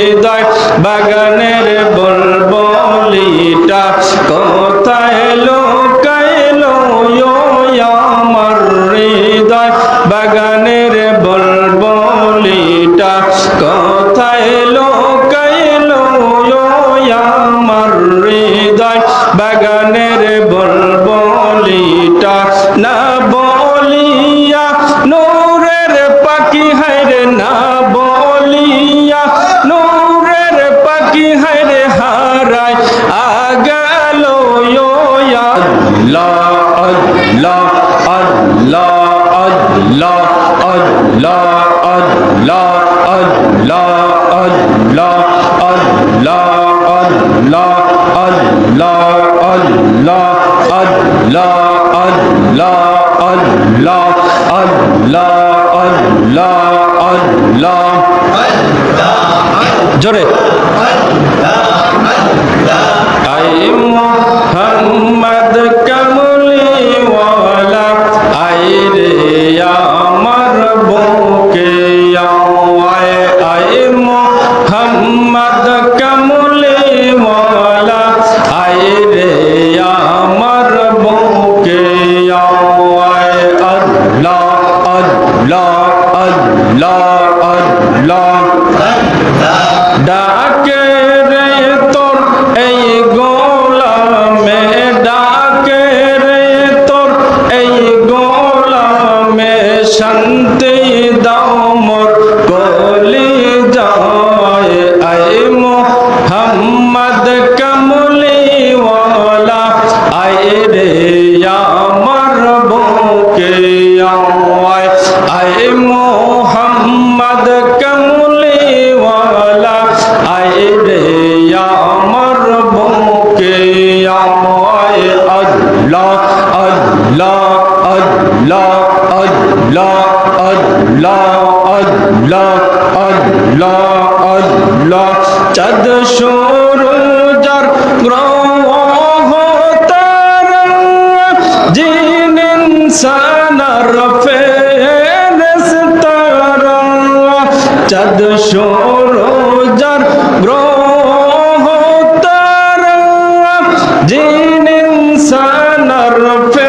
হৃদয় বাগানের বলবলিটা কোথায় লোকাইলো আমার হৃদয় বাগানের বলবলিটা কোথায় লোকাইলো আমার হৃদয় বাগানের বলবলিটা না বলিয়া নূরের পাখি হায়রে না বলিয়া আল্লাহ আল্লাহ আল্লাহ আল্লাহ আল্লাহ আল্লাহ আল্লাহ আল্লাহ আল্লাহ আল্লাহ আল্লাহ আল্লাহ আল্লাহ আল্লাহ আল্লাহ জোরে আই ডাকে রে তোর এই গোলামে ডাকে রে তোর এই গোলামে শান্তি দাও মোর কলি যায় আই মোহাম্মদ কমলি ওয়ালা আই আমার আল্লাহ আল্লাহ আল্লাহ আল্লাহ আল্লাহ আল্লাহ। চাঁদ সূরজার গ্রহ তারা জিন ইনসানার ফেরেশতারা চাঁদ সূরজার গ্রহ তারা জিন ইনসানার ফেরেশতারা